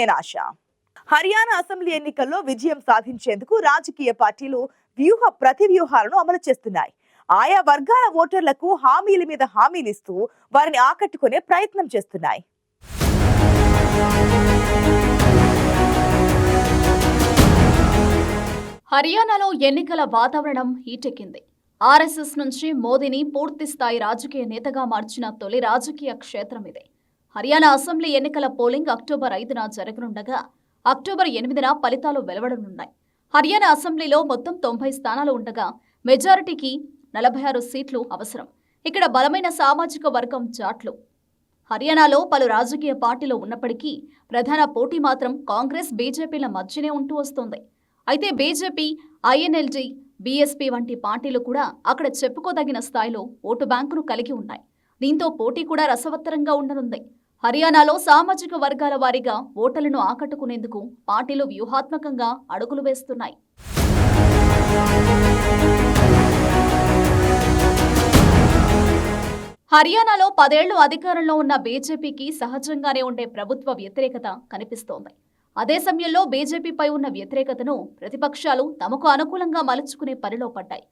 నేను ఆశ హర్యానా అసెంబ్లీ ఎన్నికల్లో విజయం సాధించేందుకు రాజకీయ పార్టీలు వ్యూహ ప్రతి వ్యూహాలను అమలు చేస్తున్నాయి. ఆయా వర్గాల ఓటర్లకు హామీల మీద హామీలు ఇస్తూ వారిని ఆకట్టుకునే ప్రయత్నం చేస్తున్నాయి. హర్యానాలో ఎన్నికల వాతావరణం హీటెక్కింది. ఆర్ఎస్ఎస్ నుంచి మోదీని పూర్తి స్థాయి రాజకీయ నేతగా మార్చిన తొలి రాజకీయ క్షేత్రం ఇదే. హర్యానా అసెంబ్లీ ఎన్నికల పోలింగ్ అక్టోబర్ ఐదున జరగనుండగా అక్టోబర్ ఎనిమిదిన ఫలితాలు వెలువడనున్నాయి. హర్యానా అసెంబ్లీలో మొత్తం తొంభై స్థానాలు ఉండగా మెజారిటీకి నలభై ఆరు సీట్లు అవసరం. ఇక్కడ బలమైన సామాజిక వర్గం జాట్లు హర్యానాలో పలు రాజకీయ పార్టీలు ఉన్నప్పటికీ ప్రధాన పోటీ మాత్రం కాంగ్రెస్ బీజేపీల మధ్యనే ఉంటూ వస్తోంది. అయితే బీజేపీ ఐఎన్ఎల్జీ బీఎస్పీ వంటి పార్టీలు కూడా అక్కడ చెప్పుకోదగిన స్థాయిలో ఓటు బ్యాంకును కలిగి ఉన్నాయి. దీంతో పోటీ కూడా రసవత్తరంగా ఉండనుంది. హర్యానాలో సామాజిక వర్గాల వారీగా ఓటర్లను ఆకట్టుకునేందుకు పార్టీలు వ్యూహాత్మకంగా అడుగులు వేస్తున్నాయి. హర్యానాలో పదేళ్ళు అధికారంలో ఉన్న బీజేపీకి సహజంగానే ఉండే ప్రభుత్వ వ్యతిరేకత కనిపిస్తోంది. అదే సమయంలో బీజేపీపై ఉన్న వ్యతిరేకతను ప్రతిపక్షాలు తమకు అనుకూలంగా మలుచుకునే పనిలో పడ్డాయి.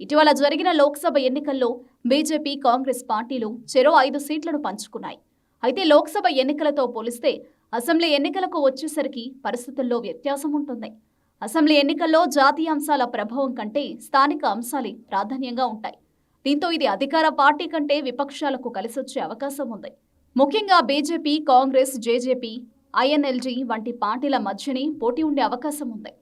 ఇటీవల జరిగిన లోక్సభ ఎన్నికల్లో బీజేపీ కాంగ్రెస్ పార్టీలు చెరో ఐదు సీట్లను పంచుకున్నాయి. అయితే లోక్సభ ఎన్నికలతో పోలిస్తే అసెంబ్లీ ఎన్నికలకు వచ్చేసరికి పరిస్థితుల్లో వ్యత్యాసం ఉంటుంది. అసెంబ్లీ ఎన్నికల్లో జాతీయ అంశాల ప్రభావం కంటే స్థానిక అంశాలే ప్రాధాన్యంగా ఉంటాయి. దీంతో ఇది అధికార పార్టీ కంటే విపక్షాలకు కలిసొచ్చే అవకాశం ఉంది. ముఖ్యంగా బీజేపీ కాంగ్రెస్ జేజేపీ ఐఎన్ఎల్జీ వంటి పార్టీల మధ్యనే పోటీ ఉండే అవకాశం ఉంది.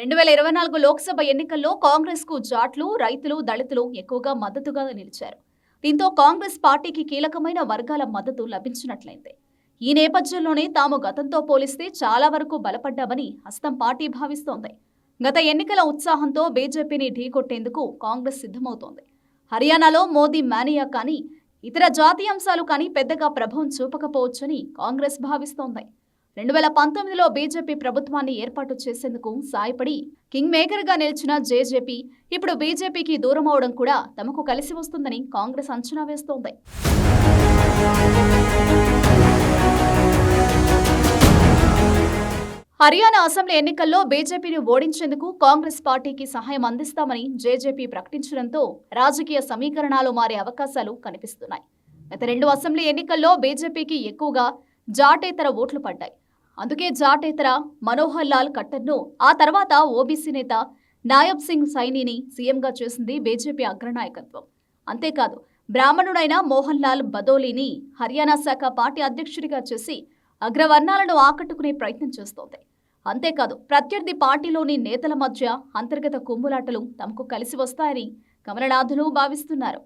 రెండు వేల ఇరవై నాలుగు లోక్సభ ఎన్నికల్లో కాంగ్రెస్కు జాట్లు రైతులు దళితులు ఎక్కువగా మద్దతుగా నిలిచారు. దీంతో కాంగ్రెస్ పార్టీకి కీలకమైన వర్గాల మద్దతు లభించినట్లయింది. ఈ నేపథ్యంలోనే తాము గతంతో పోలిస్తే చాలా వరకు బలపడ్డామని హస్తం పార్టీ భావిస్తోంది. గత ఎన్నికల ఉత్సాహంతో బీజేపీని ఢీకొట్టేందుకు కాంగ్రెస్ సిద్ధమవుతోంది. హర్యానాలో మోదీ మేనియా కానీ ఇతర జాతీయాంశాలు కానీ పెద్దగా ప్రభావం చూపకపోవచ్చని కాంగ్రెస్ భావిస్తోంది. రెండు వేల పంతొమ్మిదిలో బీజేపీ ప్రభుత్వాన్ని ఏర్పాటు చేసేందుకు సాయపడి కింగ్ మేకర్గా నిలిచిన జేజేపీ ఇప్పుడు బీజేపీకి దూరం అవడం కూడా తమకు కలిసి వస్తుందని కాంగ్రెస్ అంచనా వేస్తోంది. హర్యానా అసెంబ్లీ ఎన్నికల్లో బీజేపీని ఓడించేందుకు కాంగ్రెస్ పార్టీకి సహాయం అందిస్తామని జేజేపీ ప్రకటించడంతో రాజకీయ సమీకరణాలు మారే అవకాశాలు కనిపిస్తున్నాయి. గత రెండు అసెంబ్లీ ఎన్నికల్లో బీజేపీకి ఎక్కువగా జాటేతర ఓట్లు పడ్డాయి. అందుకే జాటేతర మనోహర్ లాల్ ఖట్టర్ను ఆ తర్వాత ఓబీసీ నేత నాయబ్ సింగ్ సైనిని సీఎంగా చేసింది బీజేపీ అగ్రనాయకత్వం. అంతేకాదు బ్రాహ్మణుడైన మోహన్ లాల్ బదోలీని హర్యానా శాఖ పార్టీ అధ్యక్షుడిగా చేసి అగ్రవర్ణాలను ఆకట్టుకునే ప్రయత్నం చేస్తోంది. అంతేకాదు ప్రత్యర్థి పార్టీలోని నేతల మధ్య అంతర్గత కుమ్ములాటలు తమకు కలిసి వస్తాయని కమలనాథులు భావిస్తున్నారు.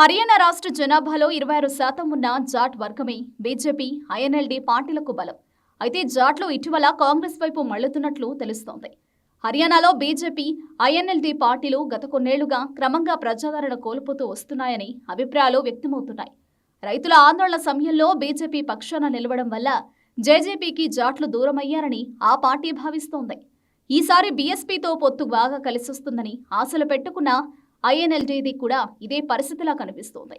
హర్యానా రాష్ట్ర జనాభాలో ఇరవై ఆరు శాతం ఉన్న జాట్ వర్గమే బీజేపీ ఐఎన్ఎల్డీ పార్టీలకు బలం. అయితే జాట్లు ఇటీవల కాంగ్రెస్ వైపు మళ్ళుతున్నట్లు తెలుస్తోంది. హర్యానాలో బీజేపీ ఐఎన్ఎల్డీ పార్టీలు గత కొన్నేళ్ళుగా క్రమంగా ప్రజాదరణ కోల్పోతూ వస్తున్నాయని అభిప్రాయాలు వ్యక్తమవుతున్నాయి. రైతుల ఆందోళన సమయంలో బీజేపీ పక్షాన నిలవడం వల్ల జేజేపీకి జాట్లు దూరమయ్యారని ఆ పార్టీ భావిస్తోంది. ఈసారి బీఎస్పీతో పొత్తు బాగా కలిసొస్తుందని ఆశలు పెట్టుకున్న ఐఎన్ఎల్డీది కూడా ఇదే పరిస్థితిలా కనిపిస్తోంది.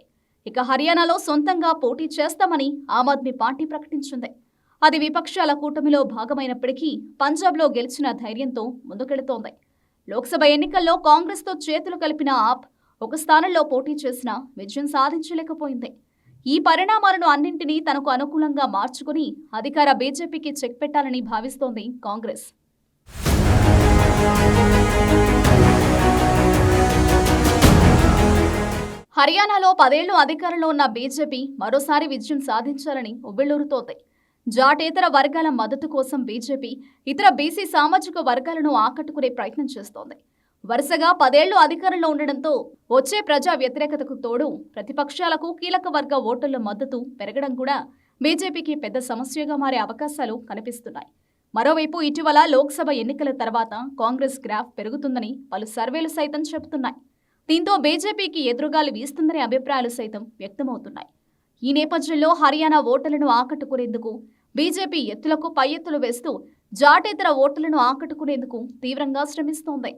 ఇక హర్యానాలో సొంతంగా పోటీ చేస్తామని ఆమ్ ఆద్మీ పార్టీ ప్రకటించింది. అది విపక్షాల కూటమిలో భాగమైనప్పటికీ పంజాబ్లో గెలిచిన ధైర్యంతో ముందుకెడుతోంది లోక్సభ ఎన్నికల్లో కాంగ్రెస్తో చేతులు కలిపిన ఆప్ ఒక స్థానంలో పోటీ చేసినా విజయం సాధించలేకపోయింది. ఈ పరిణామాలను అన్నింటినీ తనకు అనుకూలంగా మార్చుకుని అధికార బీజేపీకి చెక్ పెట్టాలని భావిస్తోంది కాంగ్రెస్. హర్యానాలో పదేళ్ళు అధికారంలో ఉన్న బీజేపీ మరోసారి విజయం సాధించాలని ఉవ్విళ్ళూరుతోంది జాటేతర వర్గాల మద్దతు కోసం బీజేపీ ఇతర బీసీ సామాజిక వర్గాలను ఆకట్టుకునే ప్రయత్నం చేస్తోంది. వరుసగా పదేళ్ళు అధికారంలో ఉండడంతో వచ్చే ప్రజా వ్యతిరేకతకు తోడు ప్రతిపక్షాలకు కీలక వర్గ ఓటర్ల మద్దతు పెరగడం కూడా బీజేపీకి పెద్ద సమస్యగా మారే అవకాశాలు కనిపిస్తున్నాయి. మరోవైపు ఇటీవల లోక్సభ ఎన్నికల తర్వాత కాంగ్రెస్ గ్రాఫ్ పెరుగుతుందని పలు సర్వేలు సైతం చెబుతున్నాయి. దీంతో బీజేపీకి ఎదురుగాలి వీస్తుందనే అభిప్రాయాలు సైతం వ్యక్తమవుతున్నాయి. ఈ నేపథ్యంలో హర్యానా ఓటర్లను ఆకట్టుకునేందుకు బీజేపీ ఎత్తులకు పై ఎత్తులు వేస్తూ జాటేతర ఓటర్లను ఆకట్టుకునేందుకు తీవ్రంగా శ్రమిస్తోంది.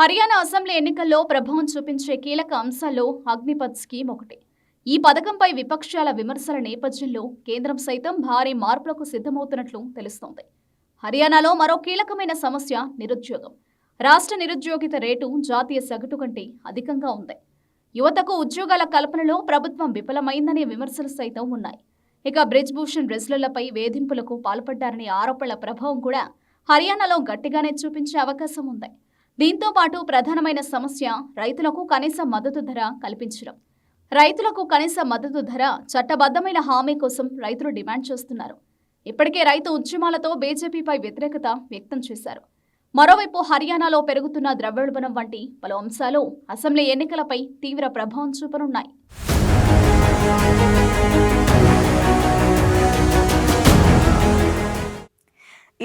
హర్యానా అసెంబ్లీ ఎన్నికల్లో ప్రభావం చూపించే కీలక అంశాల్లో అగ్నిపథ్ స్కీమ్ ఒకటి. ఈ పథకంపై విపక్షాల విమర్శల నేపథ్యంలో కేంద్రం సైతం భారీ మార్పులకు సిద్ధమవుతున్నట్లు తెలుస్తోంది. హర్యానాలో మరో కీలకమైన సమస్య నిరుద్యోగం. రాష్ట్ర నిరుద్యోగిత రేటు జాతీయ సగటు కంటే అధికంగా ఉంది. యువతకు ఉద్యోగాల కల్పనలో ప్రభుత్వం విఫలమైందనే విమర్శలు సైతం ఉన్నాయి. ఇక బ్రిజ్భూషణ్ రెజ్లర్లపై వేధింపులకు పాల్పడ్డారనే ఆరోపణల ప్రభావం కూడా హర్యానాలో గట్టిగానే చూపించే అవకాశం ఉంది. దీంతో పాటు ప్రధానమైన సమస్య రైతులకు కనీస మద్దతు ధర కల్పించడం. రైతులకు కనీస మద్దతు ధర చట్టబద్ధమైన హామీ కోసం రైతులు డిమాండ్ చేస్తున్నారు. ఇప్పటికే రైతు ఉద్యమాలతో బీజేపీపై వ్యతిరేకత వ్యక్తం చేశారు. మరోవైపు హర్యానాలో పెరుగుతున్న ద్రవ్యోల్బణం వంటి పలు అంశాలు అసెంబ్లీ ఎన్నికలపై తీవ్ర ప్రభావం చూపనున్నాయి.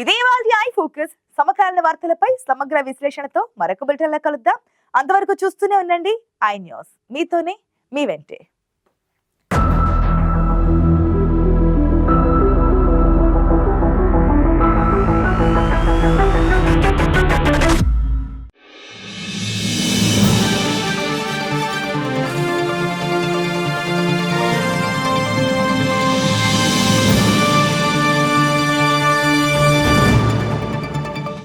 ఇదే వాళ్ళ ఐ ఫోకస్. సమకాలీన వార్తలపై సమగ్ర విశ్లేషణతో మరొక బిల్టన్లో కలుద్దాం. అంతవరకు చూస్తూనే ఉండండి. I news. మీతోనే మీ వెంటే